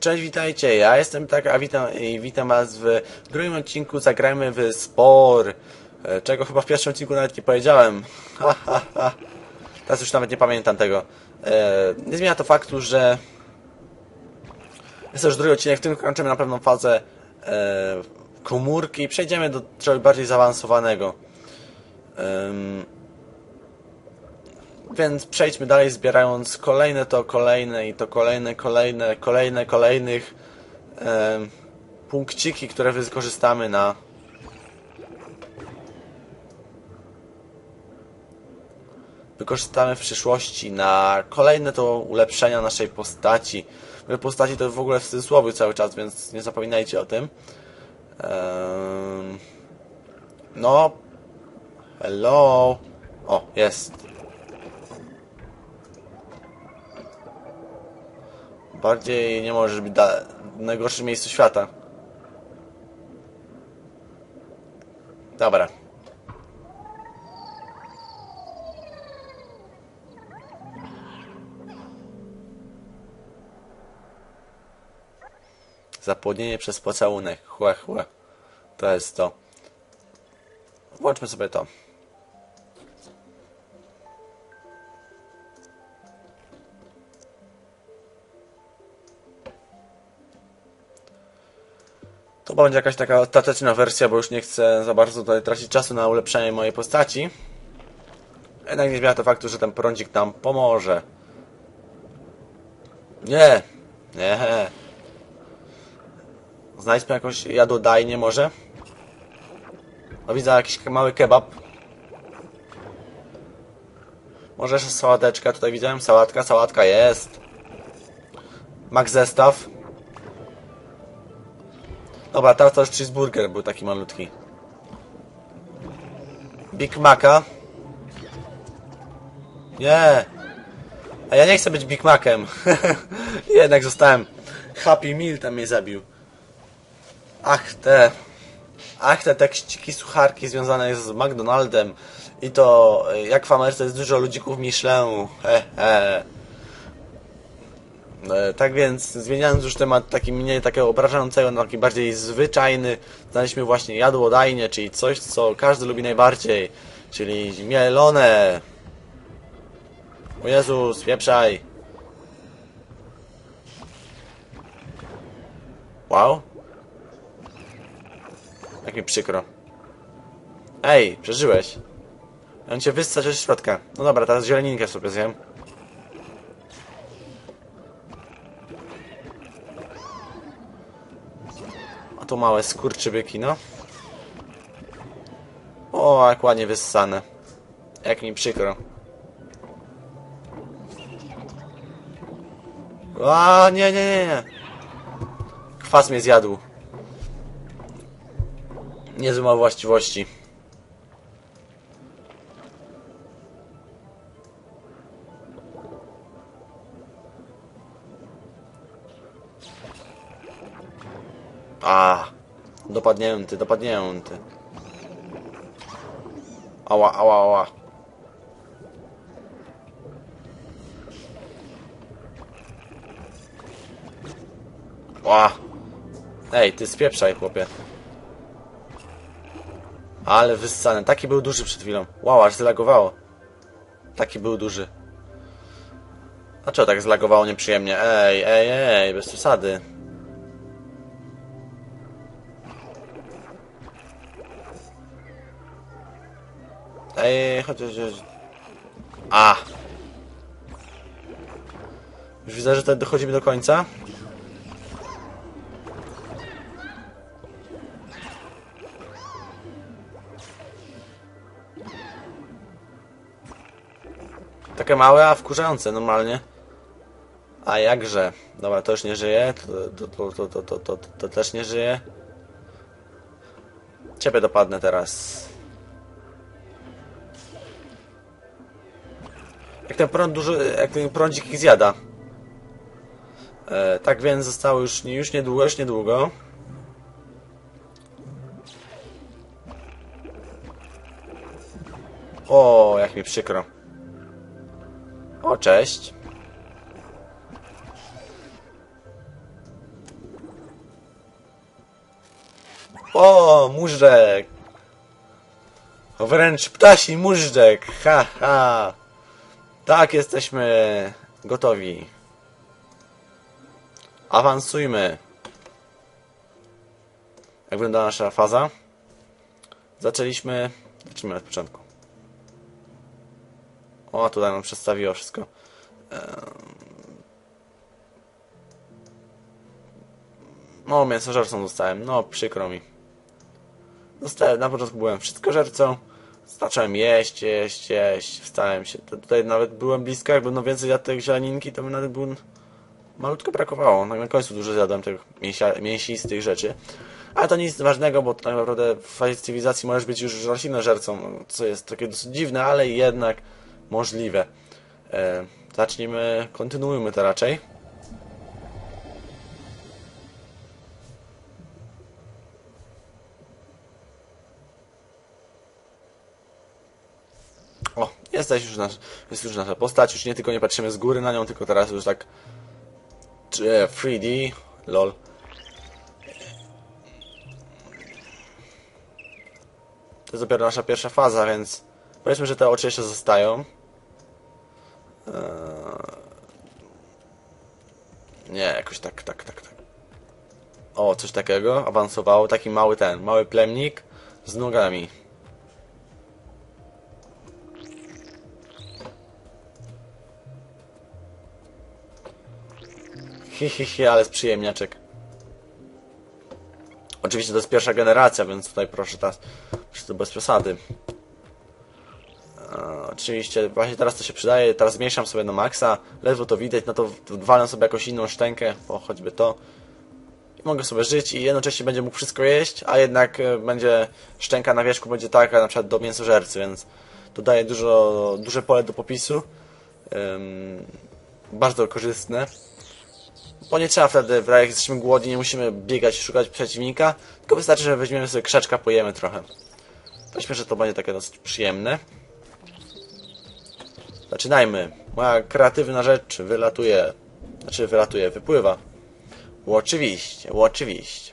Cześć, witajcie, ja jestem tak, a witam, witam was w drugim odcinku Zagrajmy w Spor, e, czego chyba w pierwszym odcinku nawet nie powiedziałem. Teraz już nawet nie pamiętam tego. E, nie zmienia to faktu, że jest to już drugi odcinek, w którym kończymy na pewną fazę e, komórki i przejdziemy do czegoś bardziej zaawansowanego. Em, więc przejdźmy dalej, zbierając kolejne to kolejne i to kolejne, kolejne, kolejne, kolejnych em, punkciki, które wykorzystamy na wykorzystamy w przyszłości na kolejne to ulepszenia naszej postaci. Postaci to w ogóle w cudzysłowie cały czas, więc nie zapominajcie o tym. Em, no. Hello. O, jest. Bardziej nie możesz być w najgorszym miejscu świata. Dobra. Zapłodnienie przez pocałunek. Chłe, chłe. To jest to. Włączmy sobie to. To będzie jakaś taka ostateczna wersja, bo już nie chcę za bardzo tutaj tracić czasu na ulepszenie mojej postaci. Jednak nie zmienia to faktu, że ten prądzik nam pomoże. Nie! Nie! Znajdźmy jakąś jadłodajnię może? No widzę jakiś mały kebab. Może jeszcze sałateczka, tutaj widziałem sałatka, sałatka jest. Max zestaw. Dobra, teraz to już cheeseburger był taki malutki. Big Maca. Nie. A ja nie chcę być Big Macem. Jednak zostałem. Happy Meal tam mnie zabił. Ach te. Ach te tekściki sucharki związane z McDonaldem. I to y, jak w Ameryce jest dużo ludzików Michelin. He, he. E, Tak więc, zmieniając już temat taki mniej takiego obrażającego na taki bardziej zwyczajny, znaleźliśmy właśnie jadłodajnie, czyli coś, co każdy lubi najbardziej, czyli mielone. O Jezus, wieprzaj. Wow. Jak mi przykro. Ej, przeżyłeś. On cię wyssać ze środka. No dobra, teraz zieleninkę sobie zjem. A tu małe skurczybyki, no. O, jak ładnie wyssane. Jak mi przykro. A, nie, nie, nie, nie. Kwas mnie zjadł. Niezły ma właściwości. A, dopadnięty, dopadnięty. Ała, ała, ała. Ła. Ej, ty spieprzaj, chłopie. Ale wyssany. Taki był duży przed chwilą. Wow, aż zlagowało. Taki był duży. A czego tak zlagowało nieprzyjemnie? Ej, ej, ej, bez przesady. Ej, chodź, chodź, chodź. A! Już widzę, że tutaj dochodzimy do końca. Takie małe, a wkurzające normalnie. A jakże? Dobra, to już nie żyje. To, to, to, to, to, to, też nie żyje. Ciebie dopadnę teraz. Jak ten prąd dużo, jak ten prądzik ich zjada. E, tak więc zostało już, już niedługo, już niedługo. O, jak mi przykro. O, cześć. O, móżdżek. Wręcz ptasi móżdżek. Ha, ha. Tak, jesteśmy gotowi. Awansujmy. Jak wygląda nasza faza? Zaczęliśmy... Zacznijmy od początku. O, tutaj nam przedstawiło wszystko. No, mięsożercą zostałem. No, przykro mi. Zostałem, na początku byłem wszystkożercą. Zacząłem jeść, jeść, jeść. Wstałem się. Tutaj nawet byłem blisko, jakby no więcej jadł tej zieleninki, to by nawet był... Malutko brakowało. Tak na końcu dużo zjadłem tych mięsia, mięsistych rzeczy. Ale to nic ważnego, bo tak naprawdę w fazie cywilizacji możesz być już roślinożercą, co jest takie dosyć dziwne, ale jednak możliwe. E, zacznijmy, kontynuujmy to raczej. O, jesteś już nasz, jest już nasza postać, już nie tylko nie patrzymy z góry na nią, tylko teraz już tak e, 3D, lol. To jest dopiero nasza pierwsza faza, więc powiedzmy, że te oczy jeszcze zostają. Eee... Nie, jakoś tak, tak, tak, tak. O, coś takiego awansowało, taki mały ten, mały plemnik z nogami. Hi, hi, hi, ale z przyjemniaczek. Oczywiście to jest pierwsza generacja, więc tutaj proszę teraz to bez przesady. E, oczywiście właśnie teraz to się przydaje, teraz zmniejszam sobie na maksa, ledwo to widać, no to walę sobie jakąś inną szczękę, bo choćby to. I mogę sobie żyć i jednocześnie będzie mógł wszystko jeść, a jednak e, będzie szczęka na wierzchu będzie taka na przykład do mięsożercy, więc to daje dużo, duże pole do popisu. Bardzo korzystne. Bo nie trzeba wtedy, jak jesteśmy głodni, nie musimy biegać, szukać przeciwnika, tylko wystarczy, że weźmiemy sobie krzaczka, pojemy trochę. Myślę, że to będzie takie dosyć przyjemne. Zaczynajmy. Moja kreatywna rzecz wylatuje. Znaczy wylatuje, wypływa. Oczywiście, oczywiście.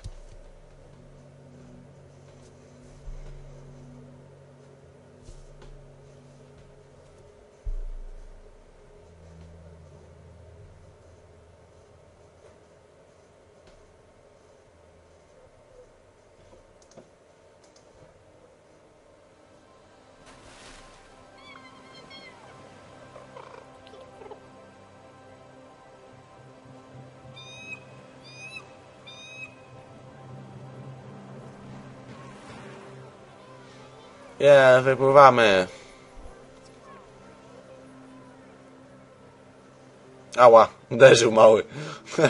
Nie, wypływamy. Ała, uderzył mały.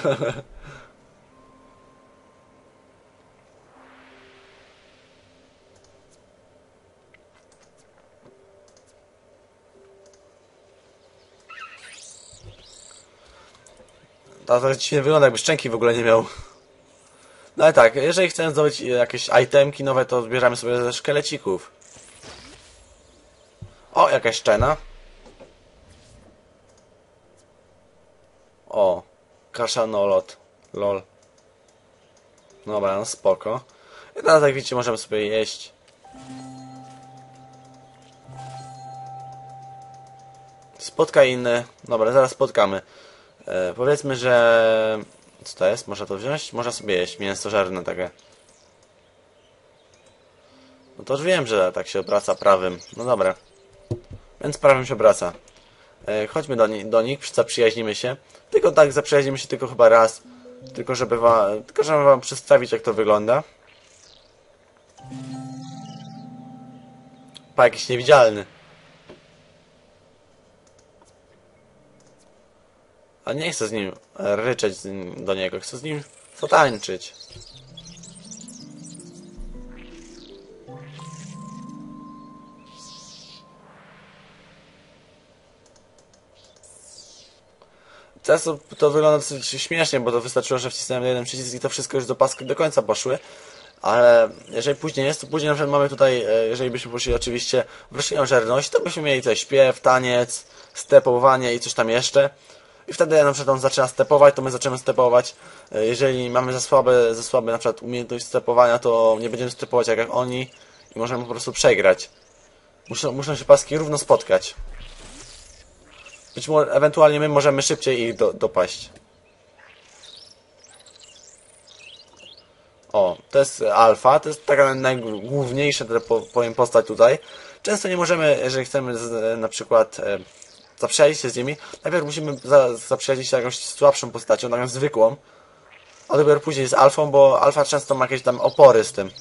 To tak dziwnie wygląda, jakby szczęki w ogóle nie miał. No ale tak, jeżeli chcemy zdobyć jakieś itemki nowe, to zbieramy sobie ze szkelecików. O, jakaś szczena. O, kaszanolot. Lol. Dobra, no spoko. I teraz jak widzicie możemy sobie jeść. Spotkaj inne. Dobra, zaraz spotkamy. E, powiedzmy, że... Co to jest? Można to wziąć? Można sobie jeść. Mięso żerne takie. No to już wiem, że tak się obraca prawym. No dobra. Więc prawem się obraca. E, chodźmy do, do nich, zaprzyjaźnimy się. Tylko tak, zaprzyjaźnimy się tylko chyba raz. Tylko żeby, wa tylko żeby wam przedstawić, jak to wygląda. Pa, jakiś niewidzialny. A nie chcę z nim ryczeć do niego, chcę z nim potańczyć. Teraz to, to wygląda śmiesznie, bo to wystarczyło, że wcisnąłem jeden przycisk i to wszystko już do paski do końca poszły. Ale jeżeli później jest, to później na przykład mamy tutaj, e, jeżeli byśmy poszli oczywiście w roślinożerność, to byśmy mieli tutaj śpiew, taniec, stepowanie i coś tam jeszcze. I wtedy na przykład on zaczyna stepować, to my zaczynamy stepować. E, Jeżeli mamy za słabe, za słabe na przykład umiejętność stepowania, to nie będziemy stepować jak, jak oni i możemy po prostu przegrać. Muszą, muszą się paski równo spotkać. Być może, ewentualnie my możemy szybciej ich do, dopaść. O, to jest alfa, to jest taka najgłówniejsza, po- powiem, postać tutaj. Często nie możemy, jeżeli chcemy z, na przykład e, zaprzyjaźnić się z nimi, najpierw musimy za, zaprzyjaźnić się jakąś słabszą postacią, taką zwykłą, a dopiero później z alfą, bo alfa często ma jakieś tam opory z tym.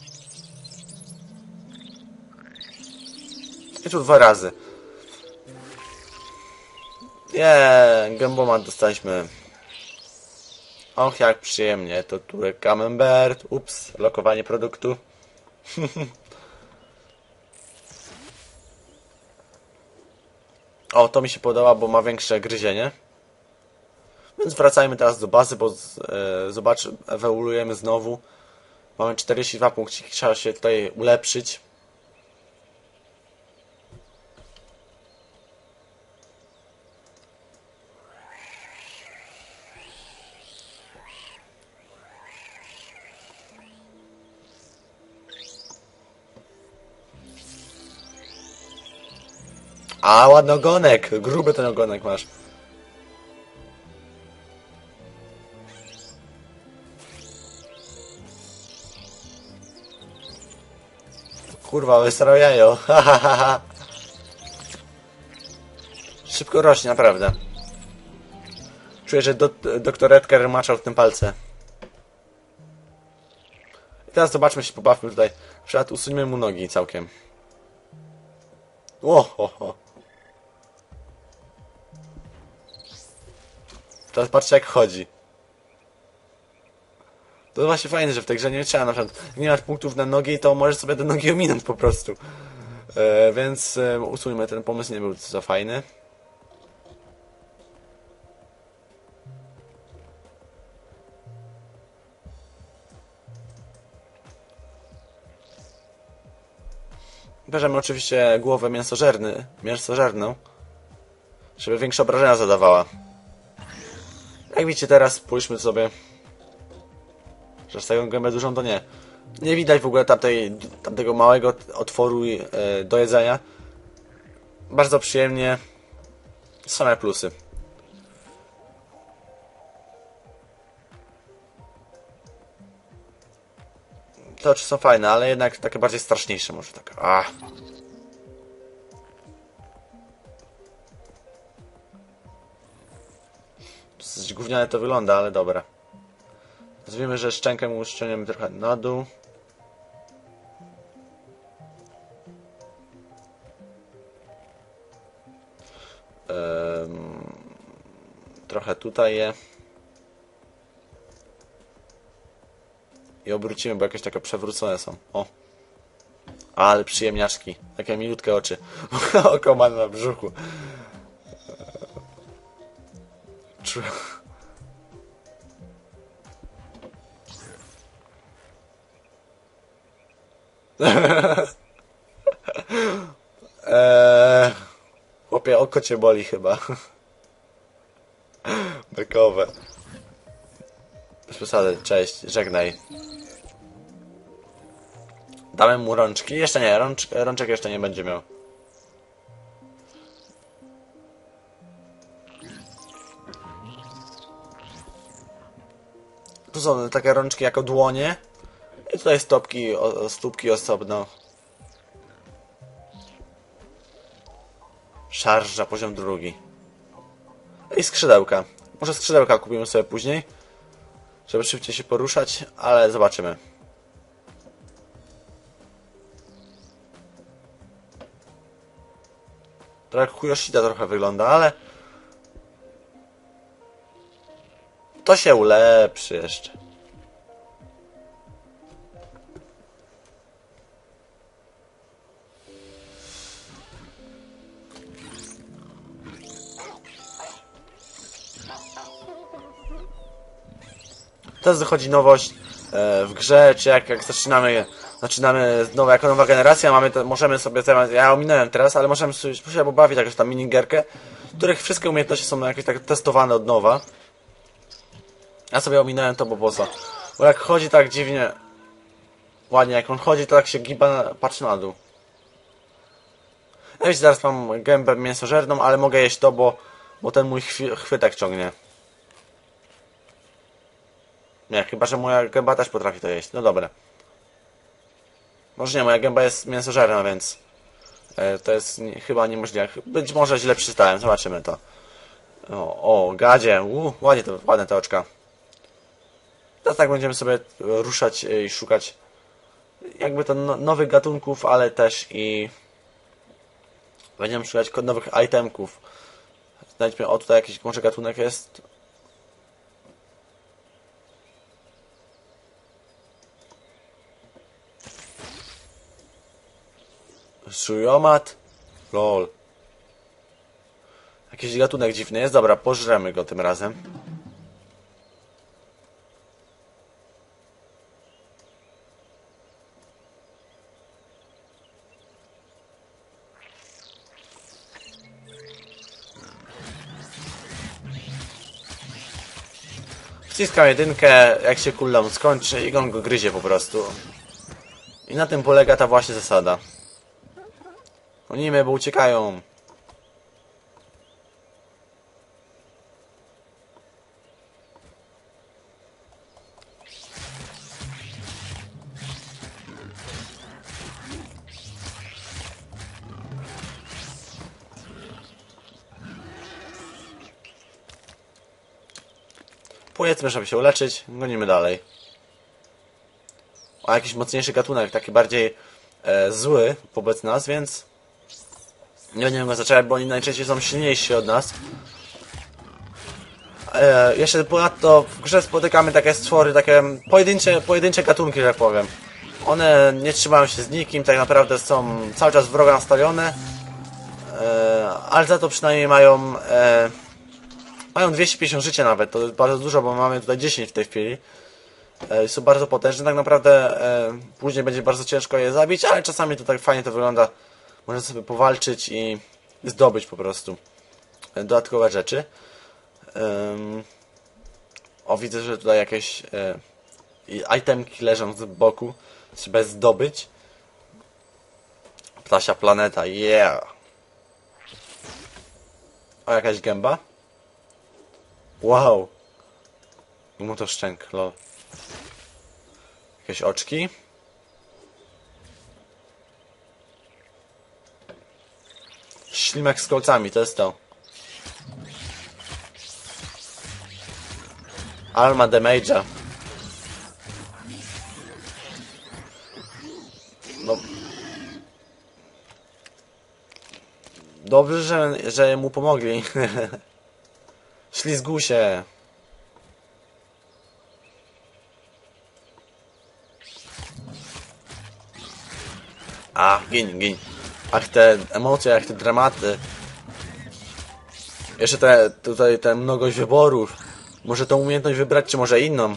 I tu dwa razy. Nie, gębomat dostaliśmy. Och, jak przyjemnie. To turek camembert. Ups, lokowanie produktu. o, to mi się podoba, bo ma większe gryzienie. Więc wracajmy teraz do bazy, bo z, e, zobacz, ewoluujemy znowu. Mamy 42 punkciki, trzeba się tutaj ulepszyć. A, ładny ogonek. Gruby ten ogonek masz. Kurwa, wysrał jajo. Szybko rośnie, naprawdę. Czuję, że do, doktor Edgar maczał w tym palce. I teraz zobaczmy się, pobawmy tutaj. Na przykład usuńmy mu nogi całkiem. O, ho, ho. Teraz patrzcie jak chodzi. To właśnie fajne, że w tej grze nie trzeba na przykład, nie masz punktów na nogi, to możesz sobie te nogi ominąć po prostu. E, więc e, usuńmy, ten pomysł nie był za fajny. Bierzemy oczywiście głowę mięsożerny, mięsożerną, żeby większe obrażenia zadawała. Jak widzicie teraz, spójrzmy sobie, że z tego gębę dużą to nie. Nie widać w ogóle tamtej, tamtego małego otworu e, do jedzenia. Bardzo przyjemnie. Same plusy. Te oczy są fajne, ale jednak takie bardziej straszniejsze może tak. Ah. Dosyć gówniane to wygląda, ale dobra. Nazwijmy, że szczękę mu trochę na dół. Trochę tutaj je. I obrócimy, bo jakieś takie przewrócone są. O. Ale przyjemniaczki. Takie milutkie oczy. Oko ma na brzuchu. Czu- Eee, chłopie, oko cię boli chyba. Bekowe. Bez przesady, cześć, żegnaj. Damy mu rączki? Jeszcze nie, rącz, rączek jeszcze nie będzie miał. Tu są takie rączki jako dłonie. I tutaj stopki, o, stópki osobno. Szarża, poziom drugi. I skrzydełka. Może skrzydełka kupimy sobie później, żeby szybciej się poruszać, ale zobaczymy. To jak trochę wygląda, ale... To się ulepszy jeszcze. Teraz wychodzi nowość e, w grze, czy jak, jak zaczynamy, zaczynamy znowu jako nowa generacja, mamy możemy sobie temat, ja ominąłem teraz, ale możemy sobie, sobie pobawić jakąś tam minigierkę, w których wszystkie umiejętności są jakieś tak testowane od nowa. Ja sobie ominąłem to, bo po co? Bo jak chodzi tak dziwnie, ładnie, jak on chodzi, to tak się giba, patrzy na dół. Ja wiecie, zaraz mam gębę mięsożerną, ale mogę jeść to, bo, bo ten mój chwi- chwytek ciągnie. Nie, chyba, że moja gęba też potrafi to jeść. No dobra. Może nie, moja gęba jest mięsożerna, więc e, to jest nie, chyba niemożliwe. Być może źle przeczytałem, zobaczymy to. O, o gadzie, ładnie to, ładne te oczka. Teraz tak będziemy sobie ruszać e, i szukać jakby to no, nowych gatunków, ale też i będziemy szukać nowych itemków. Znajdźmy, o tutaj jakiś może gatunek jest. Szujomat? Lol. Jakiś gatunek dziwny jest. Dobra, pożremy go tym razem. Wciskam jedynkę, jak się cooldown skończy i on go gryzie po prostu. I na tym polega ta właśnie zasada. Gonimy, bo uciekają. Powiedzmy, żeby się uleczyć, gonimy dalej. A jakiś mocniejszy gatunek, taki bardziej e, zły wobec nas, więc nie będziemy go zaczynać, bo oni najczęściej są silniejsi od nas. E, jeszcze ponadto w grze spotykamy takie stwory, takie pojedyncze, pojedyncze gatunki, że tak powiem. One nie trzymają się z nikim, tak naprawdę są cały czas wroga nastawione, e, ale za to przynajmniej mają e, mają 250 życia nawet, to jest bardzo dużo, bo mamy tutaj 10 w tej chwili. E, są bardzo potężne, tak naprawdę e, później będzie bardzo ciężko je zabić, ale czasami to tak fajnie to wygląda. Można sobie powalczyć i zdobyć po prostu e, dodatkowe rzeczy. O, widzę, że tutaj jakieś itemki leżą z boku. Trzeba zdobyć. Ptasia planeta, yeah! O, jakaś gęba? Wow! Mu to szczęk, lol. Jakieś oczki? Ślimak z kolcami, to jest to. Alma damage'a. No. Dobrze, że, że mu pomogli. Ślizgusie. A, gin, gin. Ach, te emocje, ach, te dramaty. Jeszcze te, tutaj te mnogość wyborów. Może tą umiejętność wybrać, czy może inną.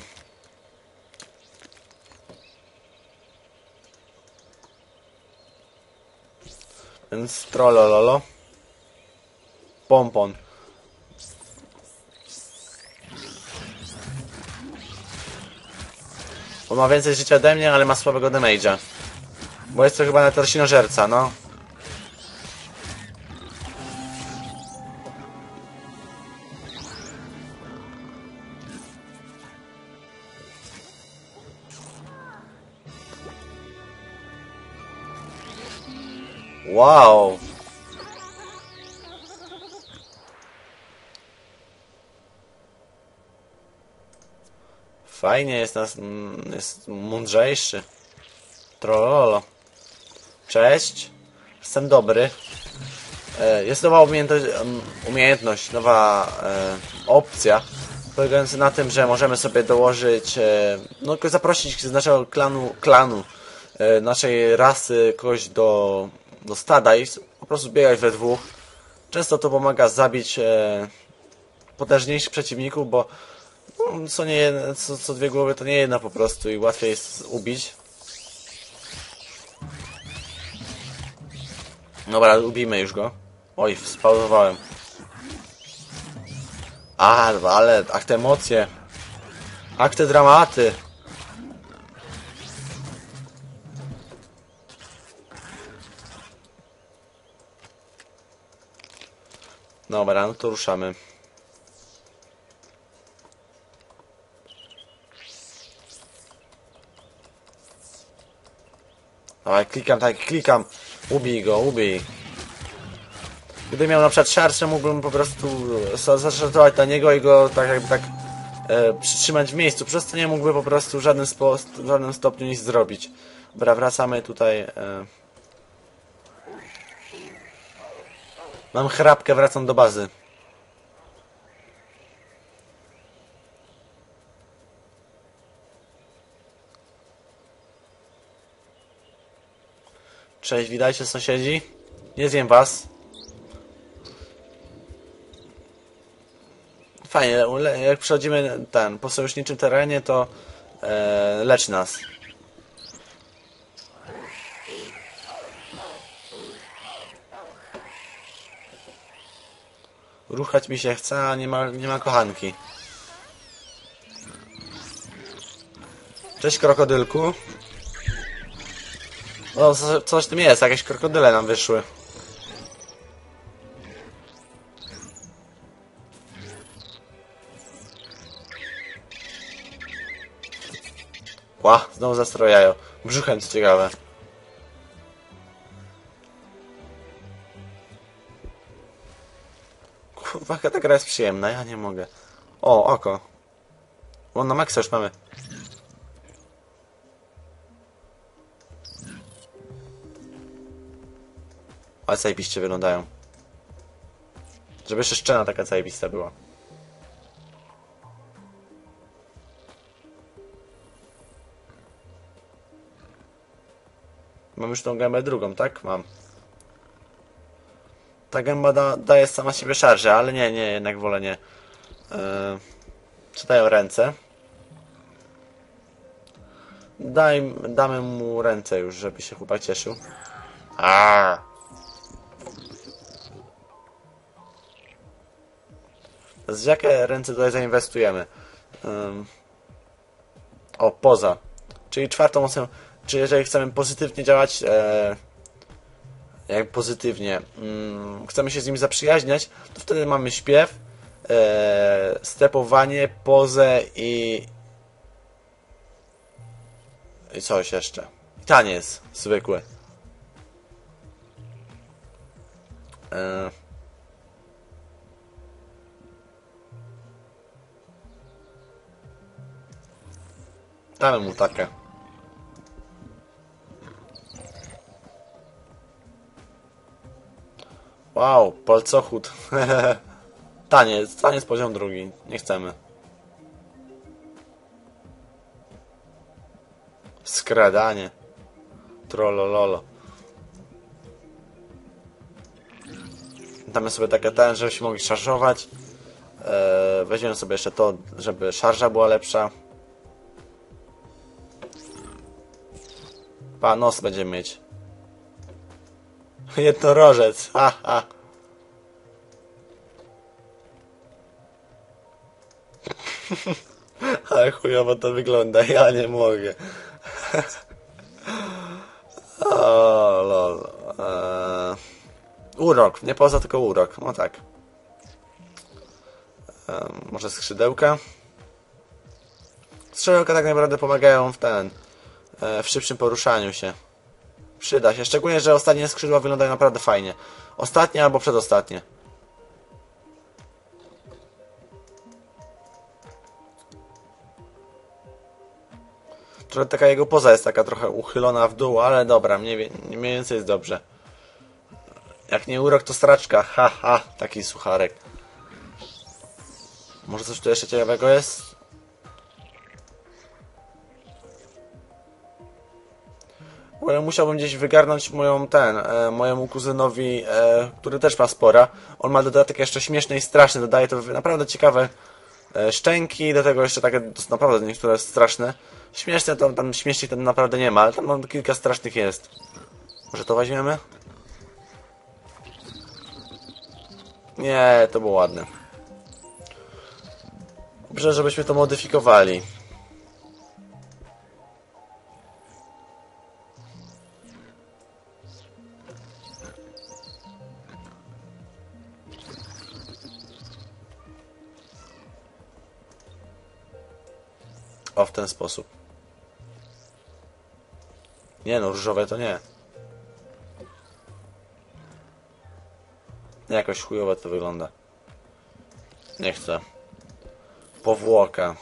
Więc trollololo. Pompon. On ma więcej życia ode mnie, ale ma słabego damage'a. Bo jest to chyba natarcinożerca, no. Wow! Fajnie, jest nas, mm, jest mądrzejszy. Trollolo. Cześć. Jestem dobry. E, Jest nowa umiejętność, umiejętność nowa e, opcja, polegająca na tym, że możemy sobie dołożyć, e, no zaprosić z naszego klanu, klanu naszej rasy kogoś do, do stada i po prostu biegać we dwóch. Często to pomaga zabić potężniejszych przeciwników, bo No, co, nie co, co dwie głowy to nie jedna po prostu i łatwiej jest ubić. Dobra, ubijmy już go. Oj, spauzowałem. A, ale, ach te emocje. Ach te dramaty. Dobra, no to ruszamy. Dawaj, klikam, tak, klikam. Ubij go, ubij. Gdybym miał na przykład szarsze, mógłbym po prostu za- zaszarżować na niego i go tak jakby tak e, przytrzymać w miejscu. Przez to nie mógłby po prostu w spo, w żadnym stopniu nic zrobić. Dobra, wracamy tutaj. E... Mam chrapkę, wracam do bazy. Cześć, witajcie sąsiedzi. Nie zjem was. Fajnie, jak przechodzimy ten, po sojuszniczym terenie, to e, lecz nas. Ruchać mi się chce, a nie ma, nie ma kochanki. Cześć krokodylku. No, co- coś w tym jest, jakieś krokodyle nam wyszły. Ła, znowu zastrojają. Brzuchem, co ciekawe. Kurwa, ta gra jest przyjemna, ja nie mogę. O, oko. O, na maksa już mamy. Ale zajebiście wyglądają. Żeby jeszcze szczena taka zajebista była. Mam już tą gębę drugą, tak? Mam. Ta gęba da, daje sama siebie szarże, ale nie, nie, jednak wolę nie. Yy, ręce? Daj, damy mu ręce już, żeby się chłopak cieszył. Aaaa! Z jakie ręce tutaj zainwestujemy? Ym. O, poza. Czyli czwartą osobą. Czy jeżeli chcemy pozytywnie działać, e, jak pozytywnie, mm, chcemy się z nimi zaprzyjaźniać, to wtedy mamy śpiew, e, stepowanie, pozę i i coś jeszcze. Taniec zwykły. E, Damy mu takie. Wow, palcochód. taniec, taniec poziom drugi. Nie chcemy. Skradanie. Trollololo. Damy sobie takie ten, żebyśmy mogli szarżować. Eee, weźmiemy sobie jeszcze to, żeby szarża była lepsza. Pa, nos będziemy mieć. Jednorożec, ha, ha. Ale chujowo to wygląda, ja nie mogę. o, lol. Eee, urok, nie poza tylko urok, no tak. Eee, może skrzydełka? Skrzydełka tak naprawdę pomagają w ten, e, w szybszym poruszaniu się. Przyda się, szczególnie, że ostatnie skrzydła wyglądają naprawdę fajnie. Ostatnie albo przedostatnie. Trochę taka jego poza jest taka trochę uchylona w dół, ale dobra, mniej więcej jest dobrze. Jak nie urok, to straczka. Ha, ha, taki sucharek. Może coś tu jeszcze ciekawego jest? Musiałbym gdzieś wygarnąć moją ten, e, mojemu kuzynowi, e, który też ma spora. On ma dodatek jeszcze śmieszny i straszny, dodaje to naprawdę ciekawe e, szczęki, do tego jeszcze takie naprawdę niektóre straszne. Śmieszne to tam śmiesznych tam naprawdę nie ma, ale tam mam kilka strasznych jest. Może to weźmiemy? Nie, to było ładne. Dobrze, żebyśmy to modyfikowali. O, w ten sposób. Nie no, różowe to nie. Jakoś chujowo to wygląda. Nie chcę. Powłoka.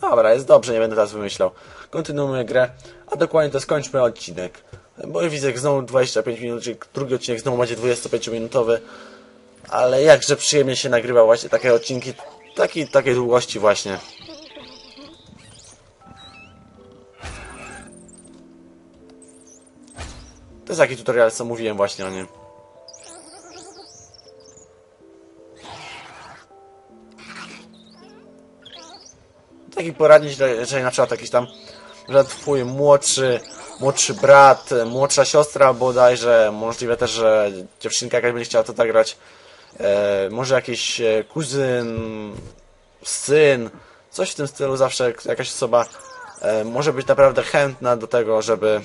Dobra, jest dobrze, nie będę teraz wymyślał. Kontynuujmy grę, a dokładnie to skończmy odcinek. Bo widzę, znowu 25 minut, czyli drugi odcinek znowu macie 25-minutowy. Ale jakże przyjemnie się nagrywa właśnie takie odcinki, taki, takiej długości właśnie. To jest taki tutorial, co mówiłem właśnie o nim. Taki poradnik, że- jeżeli na przykład jakiś tam, że twój młodszy, młodszy brat, młodsza siostra bodajże, możliwe też, że dziewczynka jakaś będzie chciała to grać, e, może jakiś e, kuzyn, syn, coś w tym stylu zawsze jakaś osoba e, może być naprawdę chętna do tego, żeby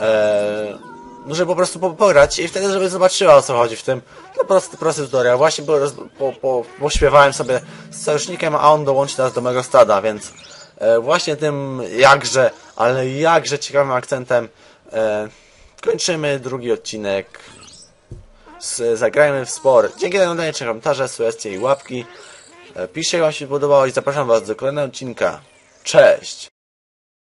e, no żeby po prostu po- pograć i wtedy, żeby zobaczyła o co chodzi w tym. To prosty, prosty tutorial. Właśnie po, po, po, pośpiewałem sobie z sojusznikiem, a on dołączy teraz do mego stada, więc e, właśnie tym jakże, ale jakże ciekawym akcentem e, kończymy drugi odcinek z Zagrajmy w Sport. Dzięki za oglądanie, komentarze, sugestie i łapki. E, piszcie, jak wam się podobało i zapraszam was do kolejnego odcinka. Cześć!